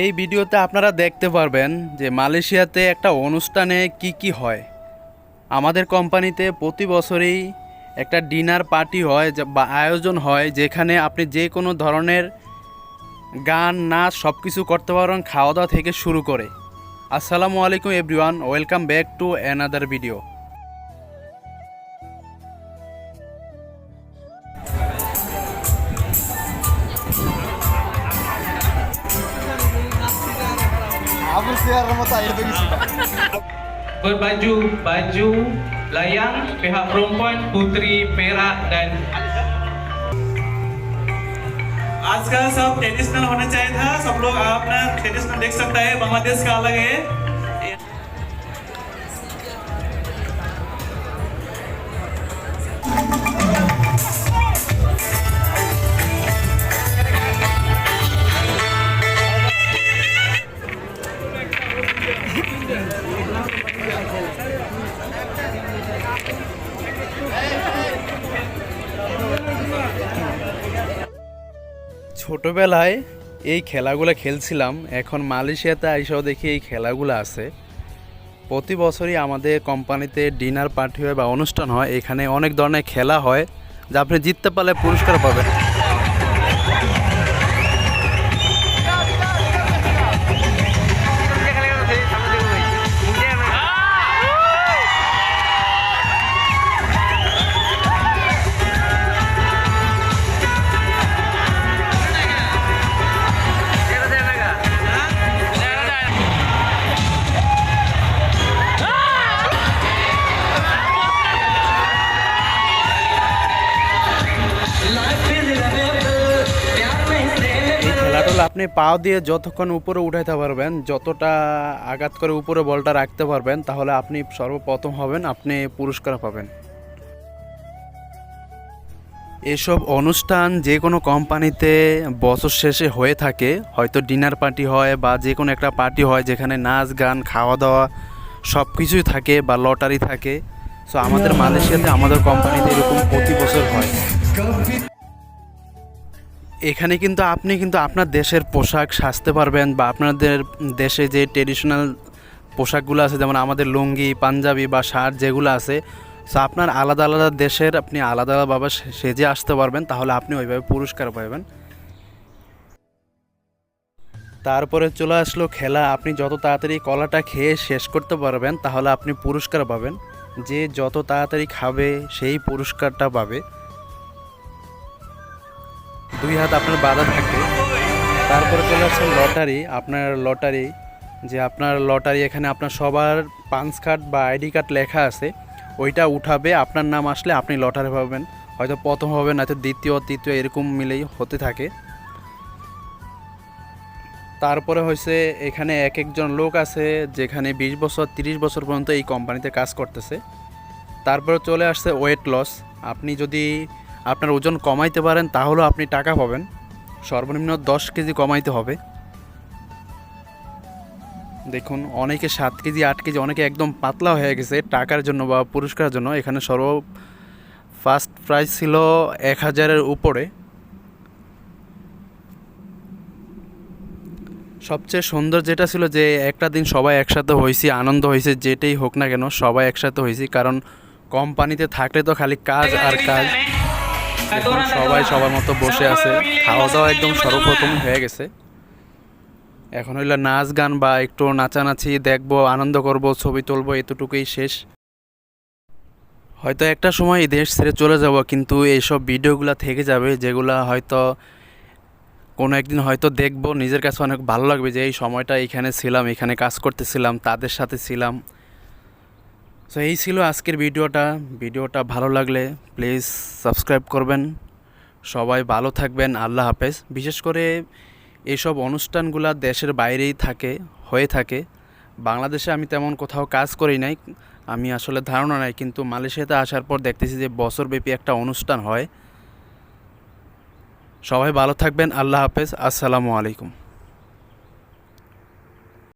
এই ভিডিওতে আপনারা দেখতে পারবেন যে মালয়েশিয়াতে একটা অনুষ্ঠানে কি কি হয়। আমাদের কোম্পানিতে প্রতি বছরই একটা ডিনার পার্টি হয় বা আয়োজন হয় যেখানে আপনি যে কোনো ধরনের গান, নাচ সব কিছু করতে পারবেন খাওয়া দাওয়া থেকে শুরু করে। আসসালামু আলাইকুম everyone, welcome back to another video siaran mata air itu berbaju baju layang pihak perempuan putri perak dan आज का सब ट्रेडिशनल होना चाहिए था सब लोग अपना ट्रेडिशनल देख सकता है बांग्लादेश का अलग है ছোটোবেলায় এই খেলাগুলো খেলছিলাম, এখন মালয়েশিয়াতে আইসাও দেখি এই খেলাগুলো আছে। প্রতি বছরই আমাদের কোম্পানিতে ডিনার পার্টি হয় বা অনুষ্ঠান হয়, এখানে অনেক ধরনের খেলা হয়, যা আপনি জিততে পারলে পুরস্কার পাবেন। আপনি পাও দিয়ে যতক্ষণ উপরে উঠাইতে পারবেন, যতটা আঘাত করে উপরে বলটা রাখতে পারবেন, তাহলে আপনি সর্বপ্রথম হবেন, আপনি পুরস্কার পাবেন। এসব অনুষ্ঠান যে কোনো কোম্পানিতে বছর শেষে হয়ে থাকে। হয়তো ডিনার পার্টি হয় বা যে কোনো একটা পার্টি হয় যেখানে নাচ, গান খাওয়া দাওয়া সব কিছুই থাকে বা লটারি থাকে। সো আমাদের মালয়েশিয়াতে আমাদের কোম্পানিতে এরকম এখানে কিন্তু আপনি কিন্তু আপনার দেশের পোশাক সাজতে পারবেন বা আপনাদের দেশে যে ট্রেডিশনাল পোশাকগুলো আছে, যেমন আমাদের লুঙ্গি, পাঞ্জাবি বা শার্ট যেগুলো আছে সো আপনার আলাদা আলাদা দেশের আপনি আলাদা আলাদাভাবে সেজে আসতে পারবেন, তাহলে আপনি ওইভাবে পুরস্কার পাবেন। তারপরে চলে আসলো খেলা, আপনি যত তাড়াতাড়ি কলাটা খেয়ে শেষ করতে পারবেন, তাহলে আপনি পুরস্কার পাবেন। যে যত তাড়াতাড়ি খাবে, সেই পুরস্কারটা পাবে। দুই হাত আপনার বাধা থাকবে তারপরে চলে আসছে লটারি, আপনার লটারি, যে আপনার লটারি এখানে আপনার সবার পান্স কার্ড বা আইডি কার্ড লেখা আছে, ওইটা উঠাবে, আপনার নাম আসলে আপনি লটারি পাবেন। হয়তো প্রথম হবে নয়তো দ্বিতীয়, তৃতীয়, এরকম মিলেই হতে থাকে। তারপরে হয়েছে, এখানে এক একজন লোক আছে, যেখানে বিশ বছর, তিরিশ বছর পর্যন্ত এই কোম্পানিতে কাজ করতেছে। তারপরে চলে আসছে ওয়েট লস আপনি যদি আপনার ওজন কমাইতে পারেন, তাহলেও আপনি টাকা পাবেন। সর্বনিম্ন দশ কেজি কমাইতে হবে। দেখুন, অনেকে সাত কেজি, আট কেজি, অনেকে একদম পাতলা হয়ে গেছে টাকার জন্য বা পুরস্কারের জন্য। এখানে সর্ব ফার্স্ট প্রাইজ ছিল এক হাজারের উপরে। সবচেয়ে সুন্দর যেটা ছিল যে, একটা দিন সবাই একসাথে হয়েছি আনন্দ হয়েছে যেটাই হোক না কেন, সবাই একসাথে হয়েছি কারণ কোম্পানিতে থাকলে তো খালি কাজ আর কাজ। দেখুন, সবাই সবার মতো বসে আছে। খাওয়া দাওয়া একদম সর্বপ্রথম হয়ে গেছে। এখন হইল নাচ গান বা একটু নাচানাচি দেখব আনন্দ করব ছবি তুলবো এতটুকুই শেষ। হয়তো একটা সময় এই দেশ ছেড়ে চলে যাব কিন্তু এইসব ভিডিওগুলো থেকে যাবে যেগুলা হয়তো কোনো একদিন হয়তো দেখব নিজের কাছে অনেক ভালো লাগবে যে এই সময়টা এখানে ছিলাম এখানে কাজ করতেছিলাম তাদের সাথে ছিলাম। তো এই ছিল আজকের ভিডিওটা। ভিডিওটা ভালো লাগলে প্লিজ সাবস্ক্রাইব করবেন। সবাই ভালো থাকবেন। আল্লাহ হাফেজ। বিশেষ করে এইসব অনুষ্ঠানগুলো দেশের বাইরেই থাকে, হয়ে থাকে। বাংলাদেশে আমি তেমন কোথাও কাজ করি নাই। আমি আসলে ধারণা নাই, কিন্তু মালয়েশিয়াতে আসার পর দেখতেছি যে বছরব্যাপী একটা অনুষ্ঠান হয়। সবাই ভালো থাকবেন। আল্লাহ হাফেজ। আসসালামু আলাইকুম।